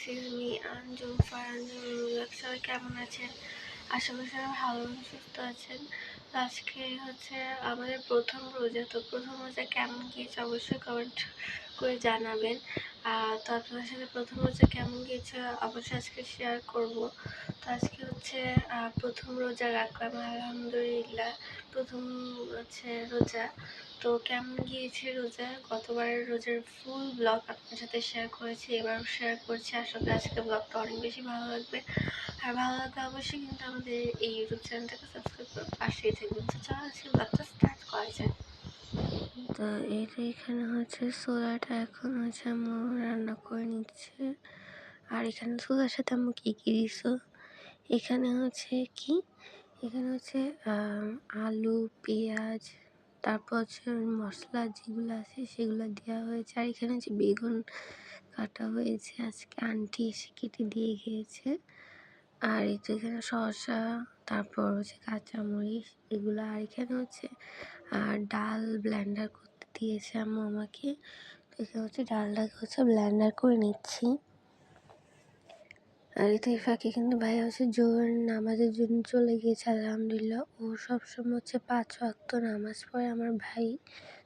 This is me Anju Faranju সবাই কেমন আছেন? আশা সবাই ভালো সুস্থ আছেন। আজকে হচ্ছে আমাদের প্রথম রোজা, তো প্রথম রোজা কেমন গিয়েছে অবশ্যই কমেন্ট করে জানাবেন। তো আপনাদের সাথে প্রথম রোজা কেমন গিয়েছে অবশ্যই আজকে শেয়ার করব। তো আজকে হচ্ছে প্রথম রোজা রাখলাম, আলহামদুলিল্লাহ। প্রথম হচ্ছে রোজা। তো কেমন গিয়েছে রোজা? গতবারের রোজার ফুল ব্লগ আপনার সাথে শেয়ার করেছি, এবারও শেয়ার করছি। আসলে আজকে ব্লগটা অনেক বেশি ভালো লাগবে। আর ভালো লাগলে অবশ্যই কিন্তু আমাদের এই ইউটিউব চ্যানেলটাকে সাবস্ক্রাইব করে পাশেই থাকবেন। তো চলো আজকে ব্লগটা স্টার্ট করা যায় তো এটা এখানে হচ্ছে সোলাটা এখন হচ্ছে আমি রান্না করে নিচ্ছে। আর এখানে সোলার সাথে আমি কী কী দিছো? এখানে হচ্ছে কি? এখানে হচ্ছে আলু, পেঁয়াজ, তারপর হচ্ছে মশলা যেগুলো আছে সেগুলো দেওয়া হয়েছে। আর এখানে হচ্ছে বেগুন কাটা হয়েছে। আজকে আন্টি এসে কেটে দিয়ে গিয়েছে। আর এই তো এখানে শসা, তারপর হচ্ছে কাঁচামরিচ, এগুলো আর এখানে হচ্ছে, আর ডাল ব্লেন্ডার করতে দিয়েছে আম্মু আমাকে। তো এখানে হচ্ছে ডালটাকে হচ্ছে ব্লেন্ডার করে নিচ্ছি। আর এই তো এই ফাঁকে কিন্তু ভাই হচ্ছে জোর নামাজের জন্য চলে গিয়েছে, আলহামদুলিল্লাহ। ও সবসময় হচ্ছে পাঁচ ওয়াক্ত নামাজ পড়ে আমার ভাই।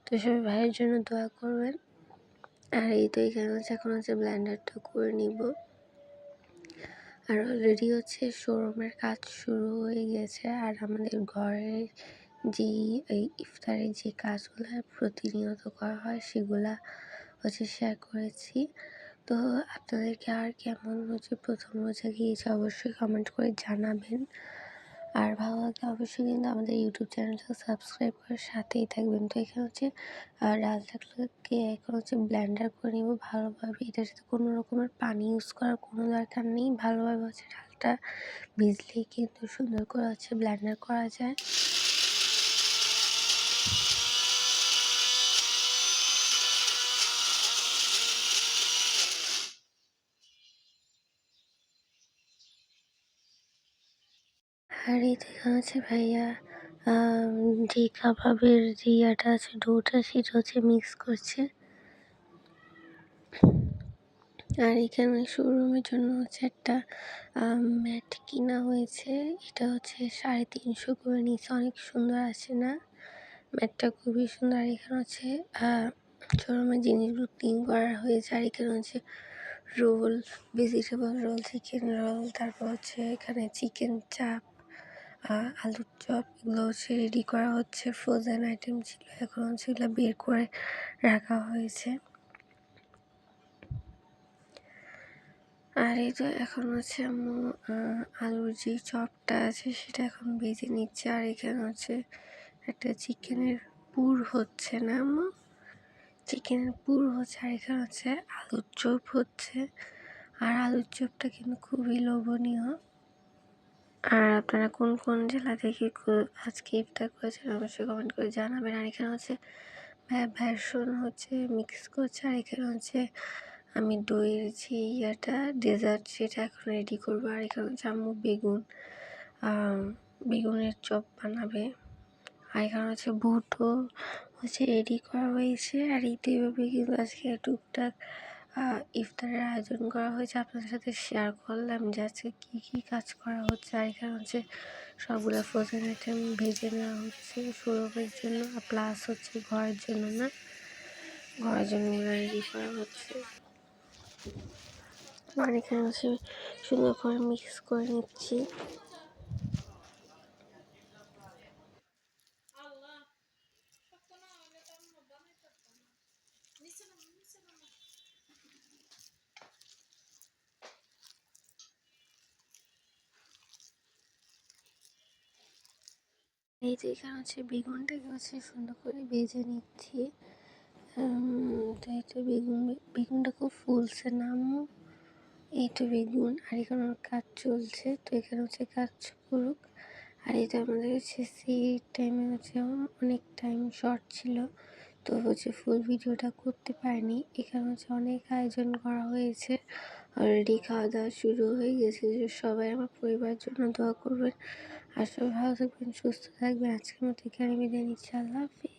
তো সবাই ভাইয়ের জন্য দোয়া করবেন। আর এই তো এখানে হচ্ছে এখন হচ্ছে ব্লেন্ডারটা করে নিব। আর অলরেডি হচ্ছে শোরুমের কাজ শুরু হয়ে গেছে। আর আমাদের ঘরের যে এই ইফতারের যে কাজগুলো প্রতিনিয়ত করা হয়, সেগুলা হচ্ছে শেয়ার করেছি। তো আপনাদেরকে আর কেমন হচ্ছে প্রথম রোজা গিয়েছে অবশ্যই কমেন্ট করে জানাবেন। আর ভালো লাগলে অবশ্যই কিন্তু আমাদের ইউটিউব চ্যানেলটা সাবস্ক্রাইব করে সাথেই থাকবেন। তো এখানে হচ্ছে ডালটাকে এখন হচ্ছে ব্ল্যান্ডার করে নেব ভালোভাবে। এটার সাথে কোনো রকমের পানি ইউজ করার কোনো দরকার নেই। ভালোভাবে হচ্ছে ডালটা ভিজলেই কিন্তু সুন্দর করে হচ্ছে ব্ল্যান্ডার করা যায়। আর এই দেখা আছে ভাইয়া। যে কাবাবের যে ইয়াটা আছে, ডোটা সেটা হচ্ছে মিক্স করছে। আর এখানে শোরুমের জন্য হচ্ছে একটা ম্যাট কিনা হয়েছে। এটা হচ্ছে সাড়ে তিনশো করে নিচ্ছে অনেক সুন্দর আছে না? ম্যাটটা খুবই সুন্দর। আর এখানে হচ্ছে শোরুমের জিনিসগুলো ক্লিন করা হয়েছে। আর এখানে হচ্ছে roll vegetable roll chicken roll তারপর হচ্ছে এখানে চিকেন চাপ আলুর চপ, এগুলো হচ্ছে রেডি করা হচ্ছে ফ্রোজেন আইটেম ছিল, এখন এগুলো বের করে রাখা হয়েছে। আর এই তো এখন হচ্ছে আম্মু আলুর যে চপটা আছে, সেটা এখন ভেজে নিচ্ছে, আর এখানে হচ্ছে একটা চিকেনের পুর হচ্ছে না আম্মু? চিকেনের পুর হচ্ছে, আর এখানে হচ্ছে আলুর চপ হচ্ছে। আর আলুর চপটা কিন্তু খুবই লোভনীয়। আর আপনারা কোন কোন জেলা থেকে আজকে ইফতার করেছেন অবশ্যই কমেন্ট করে জানাবেন। আর এখানে হচ্ছে ভ্যারসন হচ্ছে মিক্স করছে, আর এখানে হচ্ছে আমি দইয়ের যে ইয়াটা ডেজার্ট সেটা এখন রেডি করব। আর এখানে হচ্ছে আম্মু বেগুন বেগুনের চপ বানাবে। আর এখানে হচ্ছে বুটও হচ্ছে রেডি করা হয়েছে। আর এইভাবে কিন্তু আজকে টুকটাক ইফতারের আয়োজন করা হয়েছে। আপনাদের সাথে শেয়ার করলাম যে আজকে কী কী কাজ করা হচ্ছে। আর এখানে হচ্ছে সবগুলো ফ্রোজেন আইটেম ভেজে নেওয়া হচ্ছে। সৌরভের জন্য, আর প্লাস হচ্ছে ঘরের জন্য না? ঘরের জন্য রেডি করা হচ্ছে। আর এখানে হচ্ছে সুন্দর করে মিক্স করে নিচ্ছি। এই যে এখানে হচ্ছে বেগুনটাকে হচ্ছে সুন্দর করে ভেজে নিচ্ছি। তো এটা বেগুন, বেগুনটা খুব ফুলছে নাম। এই তো বেগুন, আর এখানে কাজ চলছে। তো এখানে হচ্ছে কাজ করুক। আর এটা আমাদের হচ্ছে সেই টাইমে হচ্ছে অনেক টাইম শর্ট ছিল। তো হচ্ছে ফুল ভিডিওটা করতে পারিনি। এখানে হচ্ছে অনেক আয়োজন করা হয়েছে। অলরেডি খাওয়া দাওয়া শুরু হয়ে গেছে, যে সবাই আমার পরিবারের জন্য দোয়া করবেন। আর সবাই ভালো থাকবেন, সুস্থ থাকবেন। আজকের মতো এখানে বিদায় নিচ্ছি। আল্লাহ হাফিজ।